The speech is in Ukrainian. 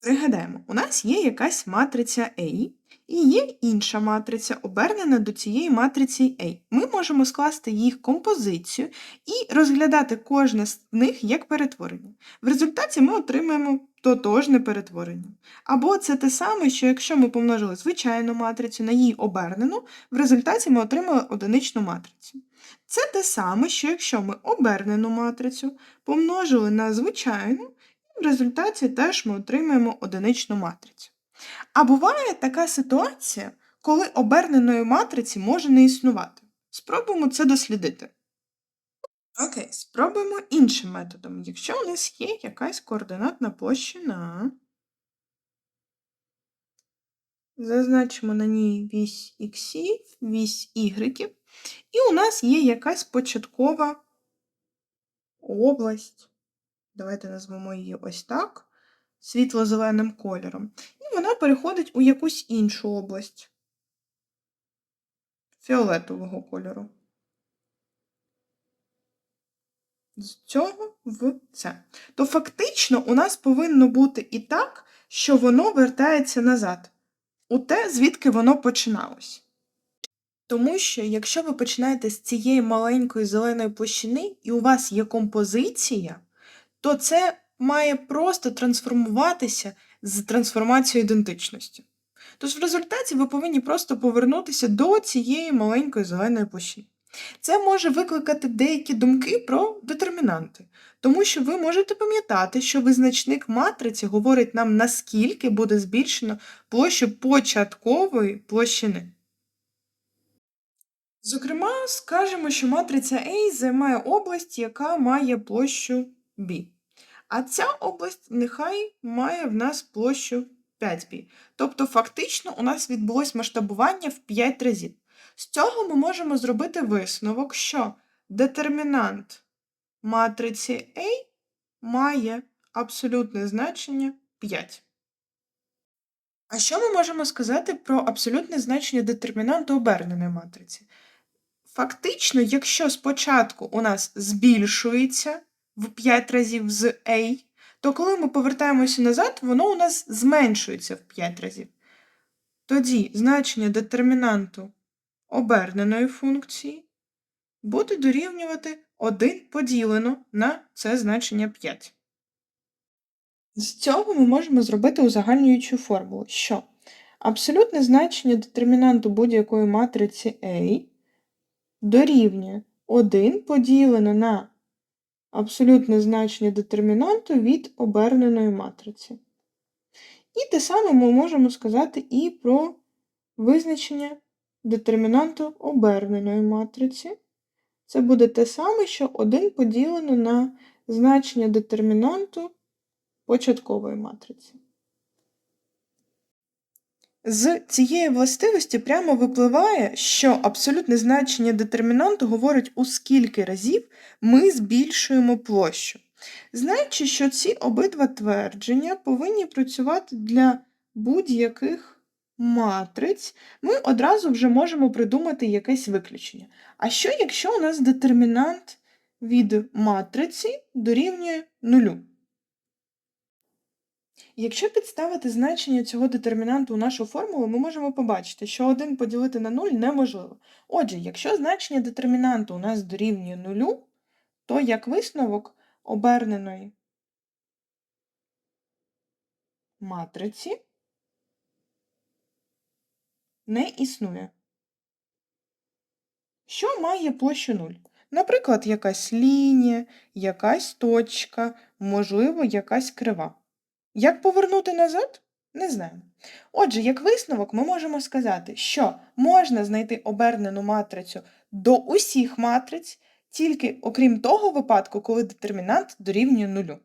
Пригадаємо, у нас є якась матриця A, і є інша матриця, обернена до цієї матриці A. Ми можемо скласти їх композицію і розглядати кожне з них як перетворення. В результаті ми отримаємо тотожне перетворення. Або це те саме, що якщо ми помножили звичайну матрицю на її обернену, в результаті ми отримали одиничну матрицю. Це те саме, що якщо ми обернену матрицю помножили на звичайну, в результаті теж ми отримаємо одиничну матрицю. А буває така ситуація, коли оберненої матриці може не існувати. Спробуємо це дослідити. Окей, спробуємо іншим методом. Якщо у нас є якась координатна площина, зазначимо на ній вісь іксів, вісь ігреків, і у нас є якась початкова область. Давайте назвемо її ось так, світло-зеленим кольором. І вона переходить у якусь іншу область фіолетового кольору. З цього в це. То фактично у нас повинно бути і так, що воно вертається назад, у те, звідки воно починалось. Тому що, якщо ви починаєте з цієї маленької зеленої площини, і у вас є композиція, то це має просто трансформуватися з трансформацією ідентичності. Тож в результаті ви повинні просто повернутися до цієї маленької зеленої площини. Це може викликати деякі думки про детермінанти, тому що ви можете пам'ятати, що визначник матриці говорить нам, наскільки буде збільшено площу початкової площини. Зокрема, скажемо, що матриця A займає область, яка має площу B. А ця область нехай має в нас площу 5b. Тобто, фактично, у нас відбулось масштабування в 5 разів. З цього ми можемо зробити висновок, що детермінант матриці A має абсолютне значення 5. А що ми можемо сказати про абсолютне значення детермінанту оберненої матриці? Фактично, якщо спочатку у нас збільшується в 5 разів з A, то коли ми повертаємося назад, воно у нас зменшується в 5 разів. Тоді значення детермінанту оберненої функції буде дорівнювати 1 поділено на це значення 5. З цього ми можемо зробити узагальнюючу формулу, що абсолютне значення детермінанту будь-якої матриці A дорівнює 1 поділено на абсолютне значення детермінанту від оберненої матриці. І те саме ми можемо сказати і про визначення детермінанту оберненої матриці. Це буде те саме, що 1 поділено на значення детермінанту початкової матриці. З цієї властивості прямо випливає, що абсолютне значення детермінанту говорить, у скільки разів ми збільшуємо площу. Знаючи, що ці обидва твердження повинні працювати для будь-яких матриць, ми одразу вже можемо придумати якесь виключення. А що, якщо у нас детермінант від матриці дорівнює нулю? Якщо підставити значення цього детермінанту у нашу формулу, ми можемо побачити, що 1 поділити на 0 неможливо. Отже, якщо значення детермінанту у нас дорівнює 0, то як висновок оберненої матриці не існує. Що має площу 0? Наприклад, якась лінія, якась точка, можливо, якась крива. Як повернути назад? Не знаємо. Отже, як висновок, ми можемо сказати, що можна знайти обернену матрицю до усіх матриць, тільки окрім того випадку, коли детермінант дорівнює нулю.